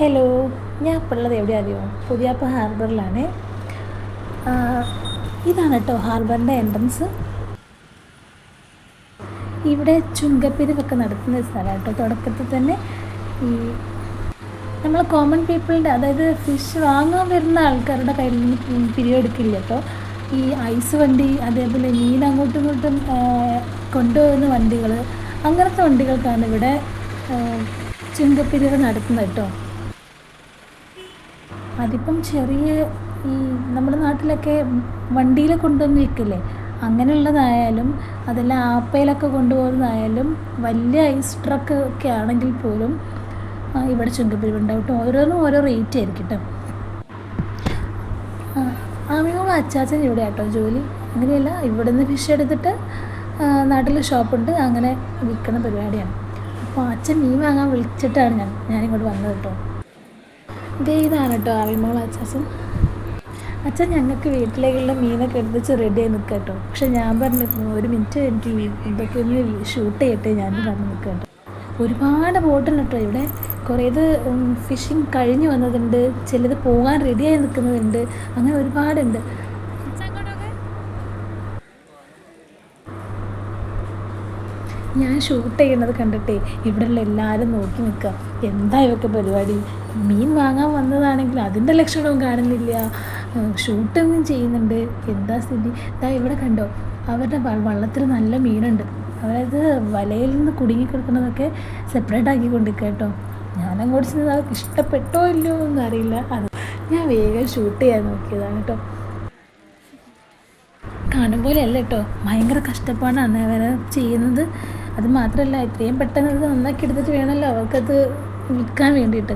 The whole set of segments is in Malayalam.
ഹലോ ഞാൻ ഇപ്പോൾ ഉള്ളത് എവിടെ അറിയോ പുതിയാപ്പ ഹാർബറിലാണ്. ഇതാണ് കേട്ടോ ഹാർബറിന്റെ എൻട്രൻസ്. ഇവിടെ ചുങ്കപ്പിരിവൊക്കെ നടത്തുന്ന സ്ഥലമാണ് കേട്ടോ തുടക്കത്തിൽ തന്നെ ഈ നമ്മൾ കോമൺ പീപ്പിളിന്റെ അതായത് ഫിഷ് വാങ്ങാൻ വരുന്ന ആൾക്കാരുടെ കയ്യിൽ നിന്ന് പിരിവെടുക്കില്ല കേട്ടോ ഈ ഐസ് വണ്ടി അതേപോലെ മീൻ അങ്ങോട്ടും ഇങ്ങോട്ടും കൊണ്ടുപോകുന്ന വണ്ടികൾ അങ്ങനത്തെ വണ്ടികൾക്കാണ് ഇവിടെ ചുങ്കപ്പിരിവ് നടത്തുന്നത് കേട്ടോ അതിപ്പം ചെറിയ ഈ നമ്മുടെ നാട്ടിലൊക്കെ വണ്ടിയിൽ കൊണ്ടുവന്ന് വിൽക്കില്ലേ അങ്ങനെയുള്ളതായാലും അതല്ല ആപ്പയിലൊക്കെ കൊണ്ടുപോകുന്നതായാലും വലിയ ഐസ് ട്രക്ക് ഒക്കെ ആണെങ്കിൽ പോലും ഇവിടെ ചുങ്കപ്പിരിവ് ഉണ്ടാവും കേട്ടോ ഓരോന്നും ഓരോ റേറ്റ് ആയിരിക്കും കേട്ടോ ആമിനോട് അച്ചാച്ചൻ ഇവിടെ ആട്ടോ ജോലി? അങ്ങനെയല്ല ഇവിടെ നിന്ന് ഫിഷ് എടുത്തിട്ട് നാട്ടിൽ ഷോപ്പുണ്ട്. അങ്ങനെ വിൽക്കുന്ന പരിപാടിയാണ്. അപ്പോൾ അച്ഛൻ മീൻ വാങ്ങാൻ വിളിച്ചിട്ടാണ് ഞാൻ ഞാനിങ്ങോട്ട് വന്നത് കേട്ടോ ഇതാണ് കേട്ടോ ആവിമോൾ അച്ചാച്ചൻ. അച്ഛൻ ഞങ്ങൾക്ക് വീട്ടിലേക്കുള്ള മീനൊക്കെ എടുത്ത് റെഡി ആയി നിൽക്കുക കേട്ടോ പക്ഷെ ഞാൻ പറഞ്ഞു ഒരു മിനിറ്റ് എനിക്ക് ഇതൊക്കെ ഒന്ന് ഷൂട്ട് ചെയ്യട്ടെ? ഞാൻ പറഞ്ഞു നിൽക്കാം കേട്ടോ ഒരുപാട് ബോട്ടുണ്ട് കേട്ടോ ഇവിടെ. കുറേത് ഫിഷിങ് കഴിഞ്ഞു വന്നതുണ്ട്. ചിലത് പോകാൻ റെഡിയായി നിൽക്കുന്നതുണ്ട്. അങ്ങനെ ഒരുപാടുണ്ട്. ഞാൻ ഷൂട്ട് ചെയ്യുന്നത് കണ്ടിട്ടേ ഇവിടെയുള്ള എല്ലാവരും നോക്കി നിൽക്കുക. എന്താ ഇവർക്ക് പരിപാടി? മീൻ വാങ്ങാൻ വന്നതാണെങ്കിൽ അതിന്റെ ലക്ഷണവും കാണുന്നില്ല. ഷൂട്ടൊന്നും ചെയ്യുന്നുണ്ട്. എന്താ സ്ഥിതി? ഇതാ ഇവിടെ കണ്ടോ അവരുടെ വള്ളത്തിൽ നല്ല മീനുണ്ട്. അതായത് വലയിൽ നിന്ന് കുടുങ്ങി കിടക്കുന്നതൊക്കെ സെപ്പറേറ്റ് ആക്കി കൊണ്ടിരിക്കുക കേട്ടോ. ഞാനങ്ങോട്ട് ചെന്നത് അവർക്ക് ഇഷ്ടപ്പെട്ടോ ഇല്ലയോ ഒന്നും അറിയില്ല. അത് ഞാൻ വേഗം ഷൂട്ട് ചെയ്യാൻ നോക്കിയതാണ് കേട്ടോ. കാണും പോലെയല്ല കേട്ടോ. ഭയങ്കര കഷ്ടപ്പാടാണ് അവർ ചെയ്യുന്നത്. അത് മാത്രമല്ല ഇത്രയും പെട്ടെന്ന് അത് നന്നാക്കി എടുത്തിട്ട് വേണമല്ലോ അവർക്കത് വിൽക്കാൻ വേണ്ടിയിട്ട്.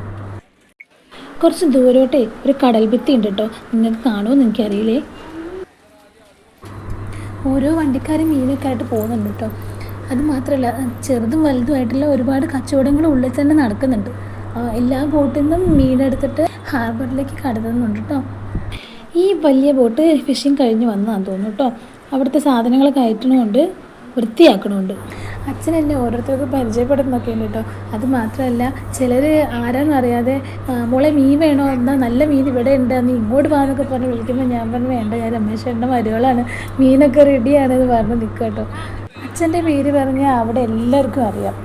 കുറച്ച് ദൂരോട്ടേ ഒരു കടൽ ഭിത്തി ഉണ്ട് കേട്ടോ നിങ്ങൾക്ക് കാണുമോ നിങ്ങൾക്ക് അറിയില്ലേ ഓരോ വണ്ടിക്കാരും മീനൊക്കെ ആയിട്ട് പോകുന്നുണ്ട് കേട്ടോ അത് മാത്രമല്ല ചെറുതും വലുതുമായിട്ടുള്ള ഒരുപാട് കച്ചവടങ്ങൾ ഉള്ളിൽ തന്നെ നടക്കുന്നുണ്ട്. എല്ലാ ബോട്ടിൽ നിന്നും മീനെടുത്തിട്ട് ഹാർബറിലേക്ക് കടത്തുന്നുണ്ട് കേട്ടോ ഈ വലിയ ബോട്ട് ഫിഷിംഗ് കഴിഞ്ഞ് വന്നതാണെന്ന് തോന്നുന്നു കേട്ടോ അവിടുത്തെ സാധനങ്ങൾ കയറ്റണമുണ്ട് വൃത്തിയാക്കണമുണ്ട് അച്ഛൻ എന്നെ ഓരോരുത്തർക്ക് പരിചയപ്പെടുന്നൊക്കെ ഉണ്ട് കേട്ടോ. അത് മാത്രമല്ല ചിലർ ആരാന്നറിയാതെ മോളെ മീൻ വേണോ? എന്നാൽ നല്ല മീൻ ഇവിടെ ഉണ്ട്. നീ ഇങ്ങോട്ട് പോകാന്നൊക്കെ പറഞ്ഞ് വിളിക്കുമ്പോൾ ഞാൻ പറഞ്ഞു വേണ്ട ഞാൻ രമേശേട്ടന്റെ മരുകളാണ് മീനൊക്കെ റെഡിയാണെന്ന് പറഞ്ഞ് നിൽക്കുക കേട്ടോ. അച്ഛന്റെ പേര് പറഞ്ഞാൽ അവിടെ എല്ലാവർക്കും അറിയാം.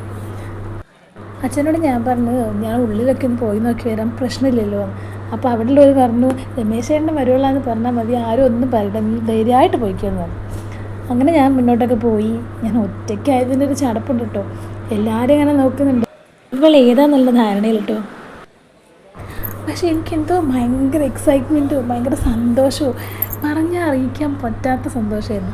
അച്ഛനോട് ഞാൻ പറഞ്ഞു ഞാൻ ഉള്ളിലൊക്കെ ഒന്ന് പോയി നോക്കി വരാം. പ്രശ്നമില്ലല്ലോ. അപ്പോൾ അവിടെ ഉള്ളവർ പറഞ്ഞു രമേശേട്ടന്റെ മരുവുള്ളതെന്ന് പറഞ്ഞാൽ മതി. ആരും ഒന്നും പറയണ്ട. നീ ധൈര്യമായിട്ട് പോയിക്കാന്ന് പറഞ്ഞു. അങ്ങനെ ഞാൻ മുന്നോട്ടൊക്കെ പോയി. ഞാൻ ഒറ്റയ്ക്കായതിന്റെ ഒരു ചടപ്പുണ്ട് കേട്ടോ. എല്ലാവരും ഇങ്ങനെ നോക്കുന്നുണ്ട്. ഇവൾ ഏതാ നല്ല ധാരണയിൽ കേട്ടോ. പക്ഷെ എനിക്കെന്തോ ഭയങ്കര എക്സൈറ്റ്മെന്റും ഭയങ്കര സന്തോഷവും. പറഞ്ഞാൽ അറിയിക്കാൻ പറ്റാത്ത സന്തോഷമായിരുന്നു.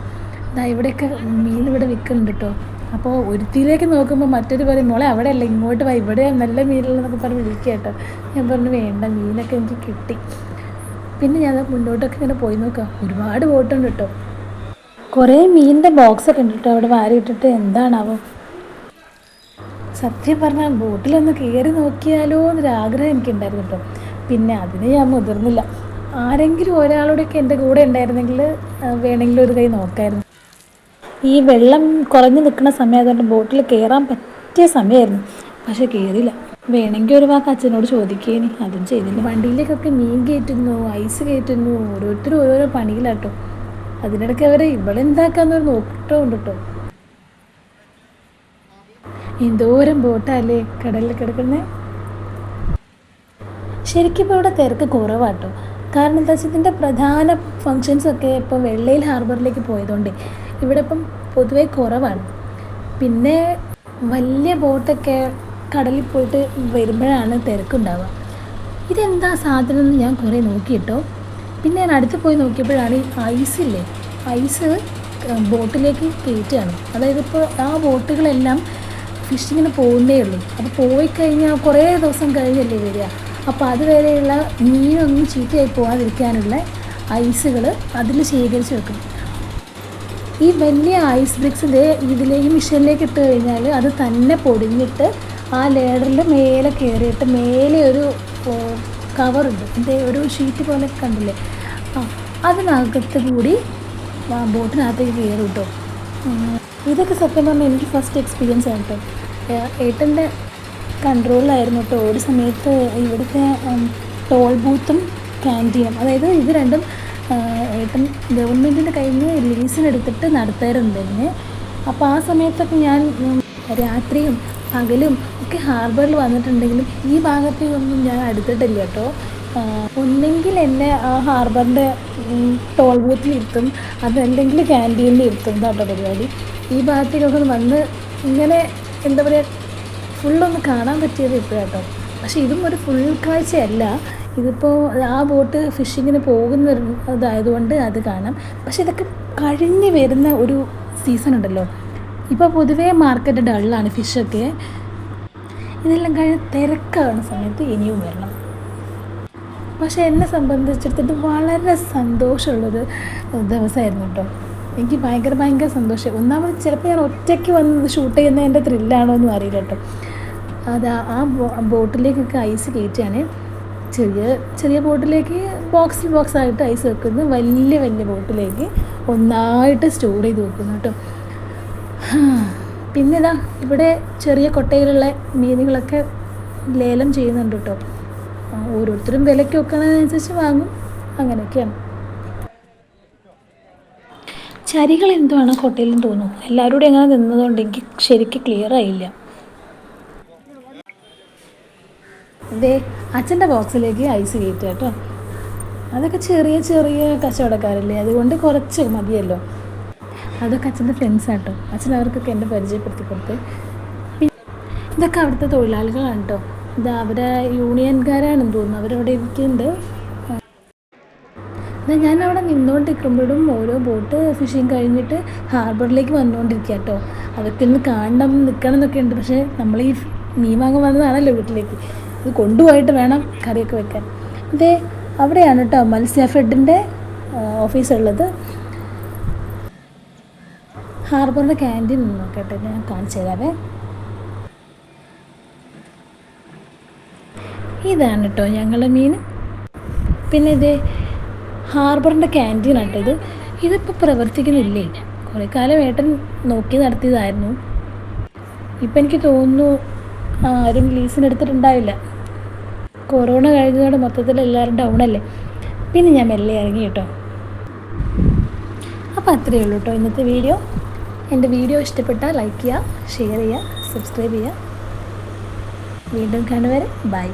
ദാ ഇവിടെയൊക്കെ മീൻ ഇവിടെ വിൽക്കുന്നുണ്ട് കേട്ടോ. അപ്പോൾ ഒരുത്തിയിലേക്ക് നോക്കുമ്പോൾ മറ്റൊരു പറയും മോളെ അവിടെ അല്ല ഇങ്ങോട്ട് വാ. ഇവിടെ നല്ല മീനുള്ളതെന്നൊക്കെ പറഞ്ഞ് വിളിക്കുക കേട്ടോ. ഞാൻ പറഞ്ഞു വേണ്ട മീനൊക്കെ എനിക്ക് കിട്ടി. പിന്നെ ഞാൻ മുന്നോട്ടൊക്കെ ഇങ്ങനെ പോയി നോക്കാം. ഒരുപാട് ബോട്ടുണ്ട് കേട്ടോ. കുറേ മീനിന്റെ ബോക്സൊക്കെ ഉണ്ട് കേട്ടോ അവിടെ വാരി ഇട്ടിട്ട് എന്താണാവോ? സത്യം പറഞ്ഞാൽ ബോട്ടിലൊന്ന് കയറി നോക്കിയാലോ എന്നൊരു ആഗ്രഹം എനിക്കുണ്ടായിരുന്നു കേട്ടോ പിന്നെ അതിന് ഞാൻ മുതിർന്നില്ല. ആരെങ്കിലും ഒരാളോടൊക്കെ എന്റെ കൂടെ ഉണ്ടായിരുന്നെങ്കിൽ വേണമെങ്കിലും ഒരു കൈ നോക്കായിരുന്നു. ഈ വെള്ളം കുറഞ്ഞു നിൽക്കുന്ന സമയമായതുകൊണ്ട് ബോട്ടിൽ കയറാൻ പറ്റിയ സമയമായിരുന്നു. പക്ഷെ കയറിയില്ല വേണമെങ്കിൽ ഒരു വാക്ക് അച്ഛനോട് ചോദിക്കേനി. അതും ചെയ്തില്ല. വണ്ടിയിലേക്കൊക്കെ മീൻ കയറ്റുന്നു ഐസ് കയറ്റുന്നു ഓരോരുത്തരും ഓരോരോ പണിയിലാട്ടോ. അതിനിടയ്ക്ക് അവർ ഇവളെന്താക്കാന്നൊരു നോക്കിട്ടോ ഉണ്ട് കേട്ടോ എന്തോരം ബോട്ടല്ലേ കടലിൽ കിടക്കുന്നേ. ശരിക്കും ഇപ്പോൾ ഇവിടെ തിരക്ക് കുറവാട്ടോ. കാരണം എന്താ വെച്ചാൽ ഇതിന്റെ പ്രധാന ഫങ്ഷൻസ് ഒക്കെ ഇപ്പോൾ വെള്ളയിൽ ഹാർബറിലേക്ക് പോയതുകൊണ്ട് ഇവിടെ ഇപ്പം പൊതുവെ കുറവാണ്. പിന്നെ വലിയ ബോട്ടൊക്കെ കടലിൽ പോയിട്ട് വരുമ്പോഴാണ് തിരക്കുണ്ടാവുക. ഇതെന്താ സാധനം എന്ന് ഞാൻ കുറേ നോക്കിയിട്ടോ പിന്നെ ഞാൻ അടുത്ത് പോയി നോക്കിയപ്പോഴാണ് ഈ ഐസില്ലേ ഐസ് ബോട്ടിലേക്ക് കയറ്റുകയാണ്. അതായത് ഇപ്പോൾ ആ ബോട്ടുകളെല്ലാം ഫിഷിങ്ങിന് പോകുന്നേ ഉള്ളൂ. അപ്പോൾ പോയി കഴിഞ്ഞാൽ കുറേ ദിവസം കഴിഞ്ഞല്ലേ വരിക. അപ്പോൾ അതുവരെയുള്ള മീനൊന്നും ചീത്തയായി പോകാതിരിക്കാനുള്ള ഐസുകൾ അതിൽ ശേഖരിച്ച് വെക്കും. ഈ വലിയ ഐസ് ബ്രിക്സിന്റെ ഇതിലേക്ക് മിഷനിലേക്ക് ഇട്ട് കഴിഞ്ഞാൽ അത് തന്നെ പൊടിഞ്ഞിട്ട് ആ ലേഡറിൽ മേലെ കയറിയിട്ട് മേലെ ഒരു കവറുണ്ട് എന്റെ ഒരു ഷീറ്റ് പോലെ കണ്ടില്ലേ? അതിനകത്ത് കൂടി ബോട്ടിനകത്തേക്ക് കയറും കേട്ടോ ഇതൊക്കെ സത്യം പറഞ്ഞാൽ എനിക്ക് ഫസ്റ്റ് എക്സ്പീരിയൻസ് ആണ് കേട്ടോ ഏട്ടന്റെ കൺട്രോളിലായിരുന്നു കേട്ടോ ഒരു സമയത്ത് ഇവിടുത്തെ ടോൾ ബൂത്തും ക്യാന്റീനും അതായത് ഇത് രണ്ടും ഏട്ടൻ ഗവൺമെന്റിന്റെ കയ്യിൽ നിന്ന് ലീസിനെടുത്തിട്ട് നടത്താറുണ്ടായിരുന്നു അപ്പോൾ ആ സമയത്തൊക്കെ ഞാൻ രാത്രിയും പകലും ഒക്കെ ഹാർബറിൽ വന്നിട്ടുണ്ടെങ്കിലും ഈ ഭാഗത്തേക്കൊന്നും ഞാൻ അടുത്തിട്ടില്ല കേട്ടോ ഒന്നെങ്കിൽ എന്നെ ആ ഹാർബറിന്റെ ടോൾ ബൂത്തിൽ ഇരുത്തും. അതല്ലെങ്കിൽ ക്യാന്റീനിൽ ഇരുത്തും കേട്ടോ പരിപാടി. ഈ ഭാഗത്തേക്കൊക്കെ വന്ന് ഇങ്ങനെ എന്താ പറയുക ഫുള്ളൊന്ന് കാണാൻ പറ്റിയത് ഇപ്പോഴാട്ടോ പക്ഷേ ഇതും ഒരു ഫുൾ കാഴ്ചയല്ല. ഇതിപ്പോൾ ആ ബോട്ട് ഫിഷിങ്ങിന് പോകുന്ന ഇതായതുകൊണ്ട് അത് കാണാം. പക്ഷെ ഇതൊക്കെ കഴിഞ്ഞ് വരുന്ന ഒരു സീസൺ ഉണ്ടല്ലോ. ഇപ്പോൾ പൊതുവേ മാർക്കറ്റ് ഡള്ളാണ് ഫിഷൊക്കെ. ഇതെല്ലാം കഴിഞ്ഞ് തിരക്കാവുന്ന സമയത്ത് ഇനിയും വരണം. പക്ഷെ എന്നെ സംബന്ധിച്ചിടത്തോളം വളരെ സന്തോഷമുള്ളൊരു ദിവസമായിരുന്നു കേട്ടോ. എനിക്ക് ഭയങ്കര ഭയങ്കര സന്തോഷം. ഒന്നാമത് ചിലപ്പോൾ ഞാൻ ഒറ്റയ്ക്ക് വന്ന് ഷൂട്ട് ചെയ്യുന്ന എന്റെ ത്രില്ലാണോ എന്നും അറിയില്ല കേട്ടോ. അത് ആ- ബോട്ടിലേക്കൊക്കെ ഐസ് കയറ്റിയാണ് ചെറിയ ചെറിയ ബോട്ടിലേക്ക് ബോക്സിൽ ബോക്സായിട്ട് ഐസ് വെക്കുന്നു. വലിയ വലിയ ബോട്ടിലേക്ക് ഒന്നായിട്ട് സ്റ്റോർ ചെയ്ത് വെക്കുന്നു കേട്ടോ. പിന്നെ ഇതാ ഇവിടെ ചെറിയ കൊട്ടയിലുള്ള മീനുകളൊക്കെ ലേലം ചെയ്യുന്നുണ്ട് കേട്ടോ. ഓരോരുത്തരും വിലയ്ക്ക് വെക്കണതിനനുസരിച്ച് വാങ്ങും. അങ്ങനെയൊക്കെയാണ്. ചരികൾ എന്തുവാണ് കൊട്ടയിലും തോന്നുന്നു. എല്ലാവരോടും എങ്ങനെ നിന്നതുകൊണ്ട് എനിക്ക് ശരിക്കും ക്ലിയർ ആയില്ല. ദേ അച്ഛന്റെ ബോക്സിലേക്ക് ഐസ് കയറ്റുക കേട്ടോ. അതൊക്കെ ചെറിയ ചെറിയ കച്ചവടക്കാരല്ലേ? അതുകൊണ്ട് കുറച്ച് മതിയല്ലോ. അതൊക്കെ അച്ഛന്റെ ഫ്രണ്ട്സാണ് കേട്ടോ അച്ഛൻ അവർക്കൊക്കെ എന്നെ പരിചയപ്പെടുത്തി കൊടുത്ത്. ഇതൊക്കെ അവിടുത്തെ തൊഴിലാളികളാണ് കേട്ടോ. ഇത് അവരെ യൂണിയൻകാരാണെന്ന് തോന്നുന്നു. അവരവിടെ ഇരിക്കുന്നുണ്ട്. എന്നാൽ ഞാൻ അവിടെ നിന്നുകൊണ്ടിരിക്കുമ്പോഴും ഓരോ ബോട്ട് ഫിഷിങ് കഴിഞ്ഞിട്ട് ഹാർബറിലേക്ക് വന്നുകൊണ്ടിരിക്കുക കേട്ടോ അതൊക്കെ ഒന്ന് കാണണം നിൽക്കണം എന്നൊക്കെ ഉണ്ട്. പക്ഷേ നമ്മൾ ഈ മീൻ വാങ്ങാൻ വന്നതാണല്ലോ വീട്ടിലേക്ക്. ഇത് കൊണ്ടുപോയിട്ട് വേണം കറിയൊക്കെ വെക്കാൻ. ഇതേ അവിടെയാണ് കേട്ടോ മത്സ്യ ഫെഡിന്റെ ഓഫീസ് ഉള്ളത്. ഹാർബറിന്റെ ക്യാന്റീൻ നോക്കട്ടെ ഞാൻ കാണിച്ചു തരാവേ. ഇതാണ് കേട്ടോ ഞങ്ങളുടെ മീൻ. പിന്നെ ഇത് ഹാർബറിന്റെ ക്യാന്റീൻ ആട്ടോ ഇത്. ഇതിപ്പോൾ പ്രവർത്തിക്കുന്നില്ലേ? കുറേ കാലം ഏട്ടൻ നോക്കി നടത്തിയതായിരുന്നു. ഇപ്പം എനിക്ക് തോന്നുന്നു ആരും ലീസിന് എടുത്തിട്ടുണ്ടാവില്ല. കൊറോണ കഴിഞ്ഞതോടെ മൊത്തത്തിൽ എല്ലാവരും ഡൗൺ അല്ലേ? പിന്നെ ഞാൻ മെല്ലെ ഇറങ്ങി കേട്ടോ. അപ്പോൾ അത്രയേ ഉള്ളൂ കേട്ടോ ഇന്നത്തെ വീഡിയോ. എന്റെ വീഡിയോ ഇഷ്ടപ്പെട്ടാൽ ലൈക്ക് ചെയ്യുക ഷെയർ ചെയ്യുക സബ്സ്ക്രൈബ് ചെയ്യുക. വീണ്ടും കാണുവരെ ബൈ